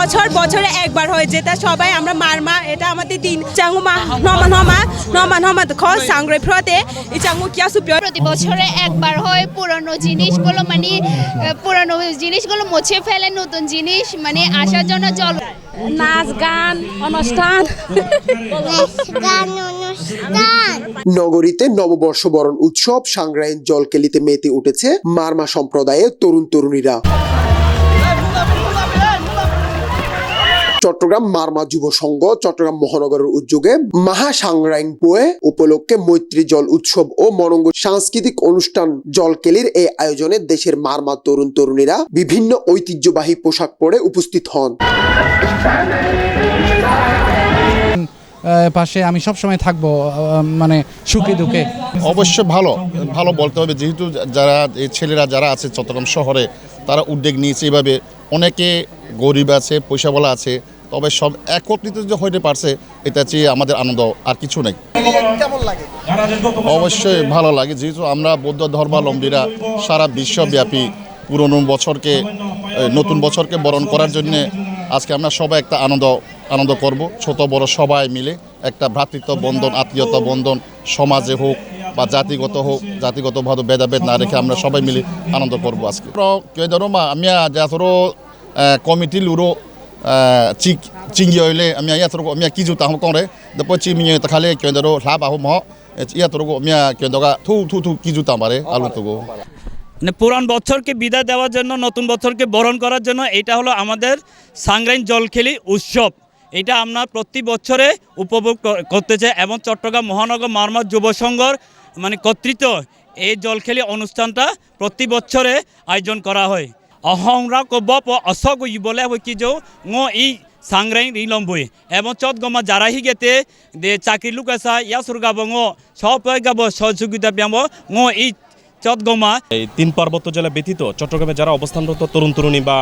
বছর বছরে একবার হয় যেটা সবাই আমরা মারমা এটা আমাদের দিন। চাঙ্গু মা নমা নমা নমা নমা খ সাংরে ফ্রতে। ই চাঙ্গু কিয়া সুপিও প্রতি বছরে একবার হয় পুরনো জিনিসগুলো মানে পুরনো জিনিসগুলো মুছে ফেলে নতুন জিনিস মানে আসার জন্য জল। নাচ গান অনুষ্ঠান। গান অনুষ্ঠান। নগরীতে নববর্ষ বরণ উৎসব সাংগ্রাইন জলকেলিতে মেতে উঠেছে মারমা সম্প্রদায়ের তরুণ তরুণীরা। চট্টগ্রাম মারমা যুব সংঘ চট্টগ্রাম মহানগরের উদ্যোগে মাহা সাংরাইন পোয়ে উপলক্ষে মৈত্রী জল উৎসব ও মনঙ্গ সাংস্কৃতিক অনুষ্ঠান জলকেলির এই আয়োজনে দেশের মারমা তরুণ তরুণীরা বিভিন্ন ঐতিহ্যবাহী পোশাক পরে উপস্থিত হন। আহ, পাশে আমি সব সময় থাকব মানে সুখে দুঃখে। অবশ্য ভালো ভালো বলতে হবে। যেহেতু যারা এই ছেলেরা যারা আছে চট্টগ্রাম শহরে তারা উদ্যোগ নিয়েছে এভাবে অনেকে গরিব আছে পয়সাওয়ালা আছে তবে সব একত্রিত যে হইতে পারছে এটা চেয়ে আমাদের আনন্দ আর কিছু নেই। অবশ্যই ভালো লাগে যেহেতু আমরা বৌদ্ধ ধর্মাবলম্বীরা সারা বিশ্বব্যাপী পুরনো বছরকে নতুন বছরকে বরণ করার জন্য আজকে আমরা সবাই একটা আনন্দ আনন্দ করব। ছোট বড় সবাই মিলে একটা ভ্রাতৃত্ব বন্ধন আত্মীয়তা বন্ধন সমাজে হোক বা জাতিগত হোক জাতিগত জাতিগতভাবে ভেদাভেদ না রেখে আমরা সবাই মিলে আনন্দ করব আজকে। কে ধরো মা, আমি যাথরো কমিটি লুরো চিক চিংগি হইলে আমি ইয়াথরো আমি কিজু তাহ করে তারপর চিমি খালে ধরো লাভ আহ মহ ইয়াথরো আমি কে দগা থু থু থু কিজু তামারে আলু তো মানে পুরান বছরকে বিদায় দেওয়ার জন্য, নতুন বছরকে বরণ করার জন্য এটা হলো আমাদের সাংগ্রাইন জলখেলি উৎসব। এটা আমরা প্রতি বছরে উপভোগ কর- করতে চাই, এবং চট্টগ্রাম মহানগর মারমা যুব সংঘর মানে কর্তৃত্ব এই জলখেলি অনুষ্ঠানটা প্রতি বছরে আয়োজন করা হয়। অহংরা কব অসগ বলে কি যে ই সাংগ্রাইন রিলম্বই এবং চট গমা জারাহি গেতে দে চাকরি লুকাসা ইয়া সুরগাব সব গাব সহযোগিতা ব্যায়াম ঙ ই চট গমা। এই তিন পার্বত্য জেলা ব্যতীত চট্টগ্রামে যারা অবস্থানরত তরুণ তরুণী বা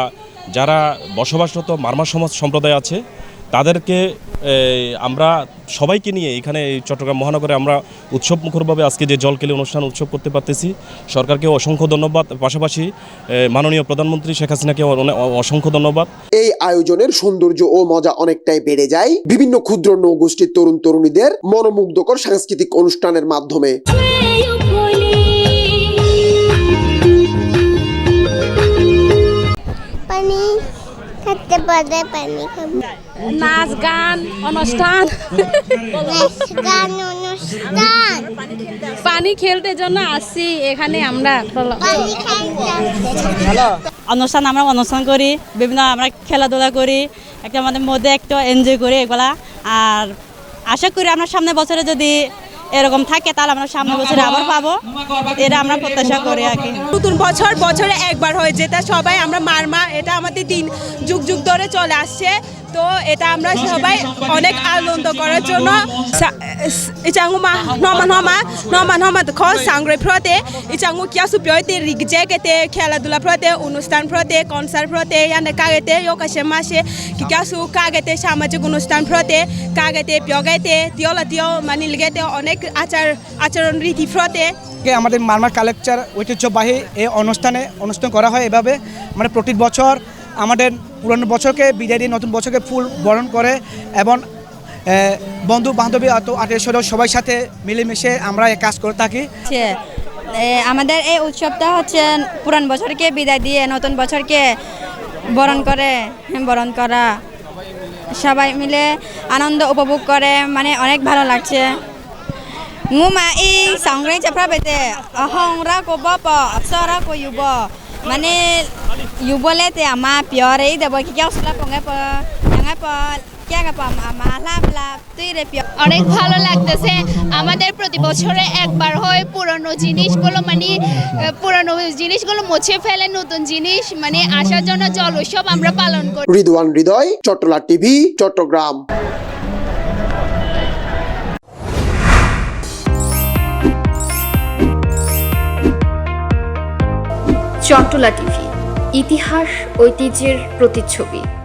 যারা বসবাসরত মার্মা সমাজ সম্প্রদায় আছে তাদেরকে আমরা সবাইকে নিয়ে এখানে চট্টগ্রাম মহানগরে আমরা উৎসব মুখরভাবে আজকে যে জলকেলি অনুষ্ঠান উৎসব করতে পারতেছি সরকারকে অসংখ্য ধন্যবাদ। পাশাপাশি মাননীয় প্রধানমন্ত্রী শেখ হাসিনাকে অসংখ্য ধন্যবাদ। এই আয়োজনের সৌন্দর্য ও মজা অনেকটাই বেড়ে যায় বিভিন্ন ক্ষুদ্র নৌগোষ্ঠীর তরুণ তরুণীদের মনোমুগ্ধকর সাংস্কৃতিক অনুষ্ঠানের মাধ্যমে। পানি খাব। নাচ গান অনুষ্ঠান। নাচ গান অনুষ্ঠান। পানি খেলতে জন্য আসি এখানে আমরা। অনুষ্ঠান আমরা অনুষ্ঠান করি বিভিন্ন আমরা খেলাধুলা করি একটা আমাদের মধ্যে একটু এনজয় করি এগুলা। আর আশা করি আমরা সামনে বছরে যদি এরকম থাকে তাহলে আমরা সামনে বছর আবার পাবো। এটা আমরা প্রত্যাশা করি আর কি। নতুন বছর বছরে একবার হয় যেটা সবাই আমরা মারমা এটা আমাদের দিন যুগ যুগ ধরে চলে আসছে। তো এটা আমরা সবাই অনেক আনন্দ করার জন্য ইচাঙ্গু মা, নমা নমা নমা নমা খ সাংরে ফ্রতে, ইচাঙ্গু কিয়া সুপিয়তে রিগজে কেতে খেলাধুলা ফ্রতে, অনুষ্ঠান ফ্রতে কনসার্ট ফ্রতে, ইয়ানে কাগেতে, ইয়কাশে মাসে কিয়া সু কাগেতে, সামাজিক অনুষ্ঠান ফ্রতে, কাগেতে পিয়গাইতে তিয়লা তিয় মানে লিগেতে অনেক আচার, আচরণ রীতি ফ্রতে। আমাদের মারমার কালেকচার ঐতিহ্যবাহী এই অনুষ্ঠানে, অনুষ্ঠান করা হয় এভাবে। মানে প্রতি বছর আমাদের পুরনো বছরকে বিদায় দিয়ে নতুন বছরকে ফুল বরণ করে এবং বন্ধু বান্ধবী অত আত্মীয় সবার সাথে মিলেমিশে আমরা এই কাজ করে থাকি। আমাদের এই উৎসবটা হচ্ছে পুরান বছরকে বিদায় দিয়ে নতুন বছরকে বরণ করে, বরণ করা। সবাই মিলে আনন্দ উপভোগ করে মানে অনেক ভালো লাগছে। ra ko ba pa apsara ko yubo মানে yubole te ama piore de bo ki kya sula ponga pa nga pa kya ga pa ama la la তুই রে পিয় অনেক ভালো লাগতেছে আমাদের প্রতি বছরে একবার হয় পুরনো জিনিসগুলো মানে পুরনো জিনিসগুলো মুছে ফেলে নতুন জিনিস মানে আসার জন্য জল উৎসব আমরা পালন করি রিদওয়ান হৃদয় চট্টলা টিভি চট্টগ্রাম চট্টলা টিভি ইতিহাস ঐতিহ্যের প্রতিচ্ছবি।